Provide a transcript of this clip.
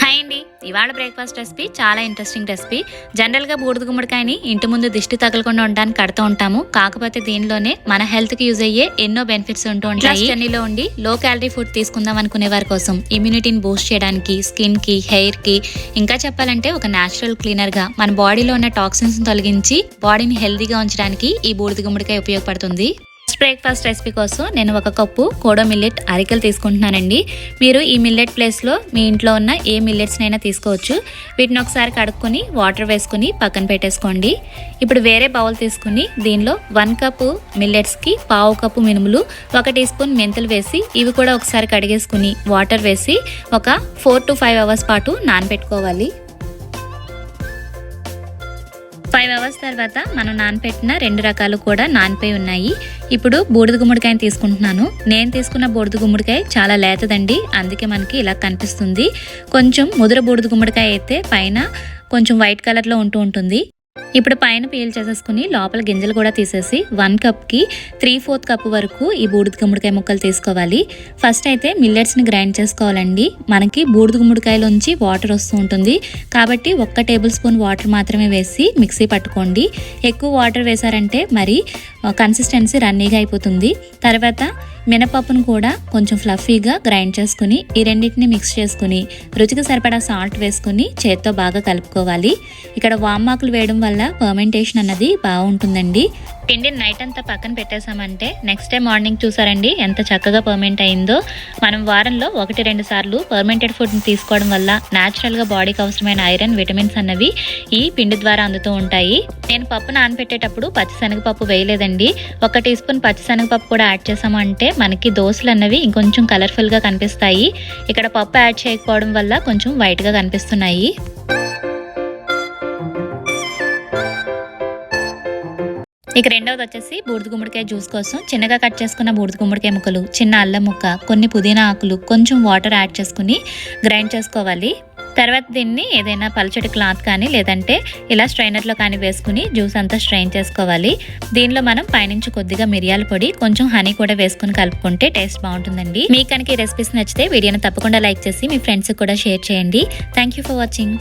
Hi అండి. ఇవాళ breakfast recipe చాలా ఇంట్రెస్టింగ్ రెసిపీ జనరల్గా బూడిద గుమ్మడికాయని ఇంటి ముందు దిష్టి తగలకుండా ఉండడానికి కడుతూ ఉంటాము. కాకపోతే దీనిలోనే మన హెల్త్కి యూజ్ అయ్యే ఎన్నో బెనిఫిట్స్ ఉంటూ ఉంటాయి. జర్నీలో ఉండి లో క్యాలరీ ఫుడ్ తీసుకుందాం అనుకునే వారి కోసం ఇమ్యూనిటీని బూస్ట్ చేయడానికి స్కిన్కి హెయిర్కి ఇంకా చెప్పాలంటే ఒక న్యాచురల్ క్లీనర్గా మన బాడీలో ఉన్న టాక్సిన్స్ తొలగించి బాడీని హెల్తీగా ఉంచడానికి ఈ బూడిద గుమ్మడికాయ ఉపయోగపడుతుంది. బ్రేక్ఫాస్ట్ రెసిపీ కోసం నేను ఒక కప్పు కోడో మిల్లెట్ అరికలు తీసుకుంటున్నానండి. మీరు ఈ మిల్లెట్ ప్లేస్లో మీ ఇంట్లో ఉన్న ఏ మిల్లెట్స్నైనా తీసుకోవచ్చు. వీటిని ఒకసారి కడుక్కొని వాటర్ వేసుకుని పక్కన పెట్టేసుకోండి. ఇప్పుడు వేరే బౌల్ తీసుకుని దీనిలో వన్ కప్పు మిల్లెట్స్కి పావు కప్పు మినుములు ఒక టీ స్పూన్ మెంతులు వేసి ఇవి కూడా ఒకసారి కడిగేసుకుని వాటర్ వేసి ఒక ఫోర్ టు ఫైవ్ అవర్స్ పాటు నానబెట్టుకోవాలి. ఫైవ్ అవర్స్ తర్వాత మనం నానపెట్టిన రెండు రకాలు కూడా నానిపోయి ఉన్నాయి. ఇప్పుడు బూడిద గుమ్మడికాయని తీసుకుంటున్నాను. నేను తీసుకున్న బూడిద గుమ్మడికాయ చాలా లేతదండి. అందుకే మనకి ఇలా కనిపిస్తుంది. కొంచెం ముదుర బూడిద గుమ్మడికాయ అయితే పైన కొంచెం వైట్ కలర్లో ఉంటూ ఉంటుంది. ఇప్పుడు పైన పీల్ చేసేసుకుని లోపల గింజలు కూడా తీసేసి వన్ కప్కి త్రీ ఫోర్త్ కప్ వరకు ఈ బూడిద గుమ్మడికాయ ముక్కలు తీసుకోవాలి. ఫస్ట్ అయితే మిల్లెట్స్ని గ్రైండ్ చేసుకోవాలండి. మనకి బూడిద గుమ్మడికాయలోంచి వాటర్ వస్తూ ఉంటుంది. కాబట్టి ఒక్క టేబుల్ స్పూన్ వాటర్ మాత్రమే వేసి మిక్సీ పట్టుకోండి. ఎక్కువ వాటర్ వేసారంటే మరి కన్సిస్టెన్సీ రన్నీగా అయిపోతుంది. తర్వాత మినపప్పును కూడా కొంచెం ఫ్లఫీగా గ్రైండ్ చేసుకుని ఈ రెండింటిని మిక్స్ చేసుకుని రుచికి సరిపడా సాల్ట్ వేసుకుని చేత్తో బాగా కలుపుకోవాలి. ఇక్కడ వామాకులు వేయడం వల్ల పర్మెంటేషన్ అన్నది బాగుంటుందండి. పిండిని నైట్ అంతా పక్కన పెట్టేశామంటే నెక్స్ట్ డే మార్నింగ్ చూసారండి ఎంత చక్కగా పర్మెంట్ అయిందో. మనం వారంలో ఒకటి రెండు సార్లు పర్మెంటెడ్ ఫుడ్ని తీసుకోవడం వల్ల న్యాచురల్గా బాడీకి అవసరమైన ఐరన్ విటమిన్స్ అన్నవి ఈ పిండి ద్వారా అందుతూ ఉంటాయి. నేను పప్పు నానబెట్టేటప్పుడు పచ్చిశనగపప్పు వేయలేదండి. ఒక టీ స్పూన్ పచ్చిశనగపప్పు కూడా యాడ్ చేసాము అంటే మనకి దోశలు అన్నవి ఇంకొంచెం కలర్ఫుల్గా కనిపిస్తాయి. ఇక్కడ పప్పు యాడ్ చేయకపోవడం వల్ల కొంచెం వైట్గా కనిపిస్తున్నాయి. ఇక రెండవది వచ్చేసి బూడిద గుమ్మడికాయ జ్యూస్ కోసం చిన్నగా కట్ చేసుకున్న బూడిద గుమ్మడికాయ ముక్కలు చిన్న అల్లం ముక్క కొన్ని పుదీనా ఆకులు కొంచెం వాటర్ యాడ్ చేసుకుని గ్రైండ్ చేసుకోవాలి. తర్వాత దీన్ని ఏదైనా పలచటి క్లాత్ కానీ లేదంటే ఇలా స్ట్రైనర్లో కానీ వేసుకుని జ్యూస్ అంతా స్ట్రైన్ చేసుకోవాలి. దీనిలో మనం పైనుంచి కొద్దిగా మిరియాల పొడి కొంచెం హనీ కూడా వేసుకుని కలుపుకుంటే టేస్ట్ బాగుంటుందండి. మీకు కనుక ఈ రెసిపీస్ నచ్చితే వీడియోని తప్పకుండా లైక్ చేసి మీ ఫ్రెండ్స్కి కూడా షేర్ చేయండి. Thank you for watching